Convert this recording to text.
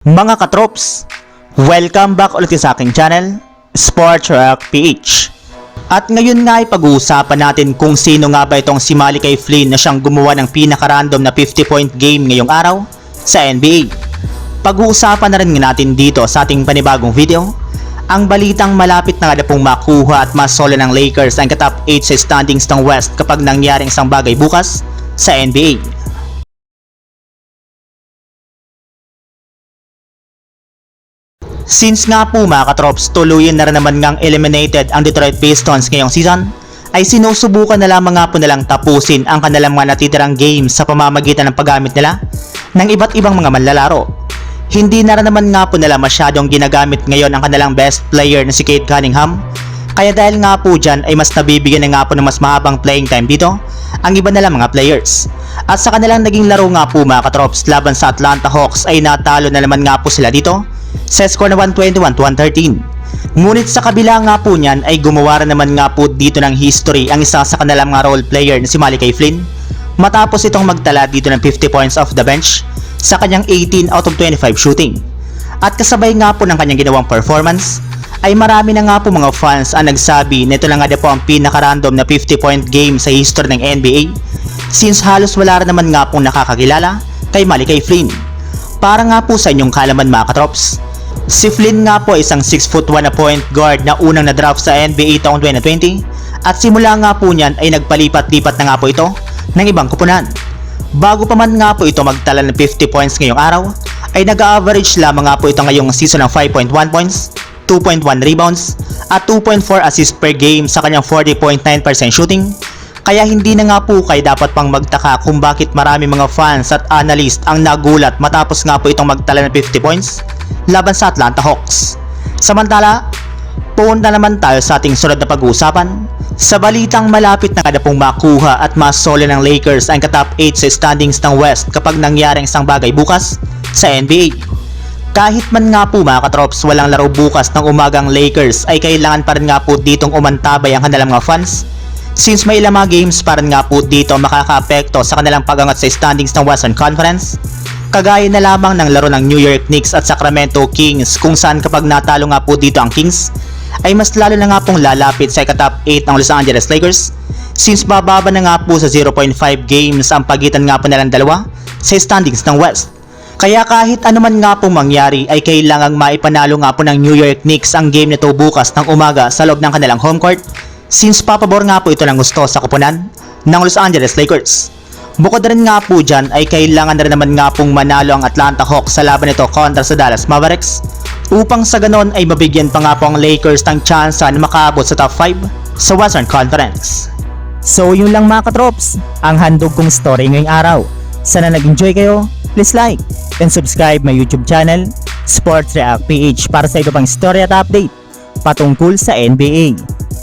Mga katrops, welcome back ulit sa aking channel, Sports Rock PH. At ngayon nga ay pag-uusapan natin kung sino nga ba itong si Malachi Flynn na siyang gumawa ng pinaka-random na 50-point game ngayong araw sa NBA. Pag-uusapan na rin natin dito sa ating panibagong video, ang balitang malapit na nga pong makuha at masolo ng Lakers ang katop 8 sa standings ng West kapag nangyaring isang bagay bukas sa NBA. Since nga po mga katrops, tuluyan na rin naman ngang eliminated ang Detroit Pistons ngayong season, ay sinusubukan na lamang nga po nilang tapusin ang kanilang mga natitirang games sa pamamagitan ng paggamit nila ng iba't ibang mga manlalaro. Hindi na rin naman nga po nila masyadong ginagamit ngayon ang kanilang best player na si Kate Cunningham, kaya dahil nga po dyan ay mas nabibigyan na nga po ng mas mahabang playing time dito ang iba nilang mga players. At sa kanilang naging laro nga po mga katrops laban sa Atlanta Hawks ay natalo na naman nga po sila dito sa score na 121 to 113. Ngunit sa kabila nga po niyan ay gumawa rin naman nga po dito ng history ang isa sa kanilang mga role player na si Malachi Flynn matapos itong magtala dito ng 50 points off the bench sa kanyang 18 out of 25 shooting. At kasabay nga po ng kanyang ginawang performance ay marami na nga po mga fans ang nagsabi na ito lang nga po ang pinaka-random na 50 point game sa history ng NBA since halos wala rin naman nga pong nakakakilala kay Malachi Flynn. Para nga po sa inyong kalaman mga katrops, si Flynn nga po ay isang 6 foot 1 na point guard na unang na-draft sa NBA taong 2020 at simula nga po niyan ay nagpalipat-lipat na nga po ito ng ibang kupunan. Bago pa man nga po ito magtala ng 50 points ngayong araw, ay nag-average lamang nga po ito ngayong season ng 5.1 points, 2.1 rebounds, at 2.4 assists per game sa kanyang 40.9% shooting. Kaya hindi na nga po kayo dapat pang magtaka kung bakit marami mga fans at analyst ang nagulat matapos nga po itong magtala ng 50 points laban sa Atlanta Hawks. Samantala, punta naman tayo sa ating sunod na pag-uusapan sa balitang malapit na kada pong makuha at masolo ng Lakers ang katop 8 sa standings ng West kapag nangyaring isang bagay bukas sa NBA. Kahit man nga po mga katrops walang laro bukas ng umagang Lakers ay kailangan pa rin nga po ditong umantabay ang kanilang mga fans since may ilang mga games pa nga po dito makaka-apekto sa kanilang pagangat sa standings ng Western Conference. Kagaya na lamang ng laro ng New York Knicks at Sacramento Kings kung saan kapag natalo nga po dito ang Kings ay mas lalo na nga pong lalapit sa ikatop 8 ng Los Angeles Lakers. Since bababa na nga po sa 0.5 games ang pagitan nga po nilang dalawa sa standings ng West. Kaya kahit anuman nga pong mangyari ay kailangang maipanalo nga po ng New York Knicks ang game nito bukas ng umaga sa loob ng kanilang home court since papabor nga po ito ng gusto sa kupunan ng Los Angeles Lakers. Bukod rin nga po dyan ay kailangan na rin naman nga pong manalo ang Atlanta Hawks sa laban nito kontra sa Dallas Mavericks upang sa ganon ay mabigyan pa nga po ang Lakers ng tsansa na makaabot sa top 5 sa Western Conference. So yun lang mga katrops, ang handog kong story ngayong araw. Sana nag-enjoy kayo, please like and subscribe my YouTube channel, Sports React PH para sa iba pang story at update patungkol sa NBA.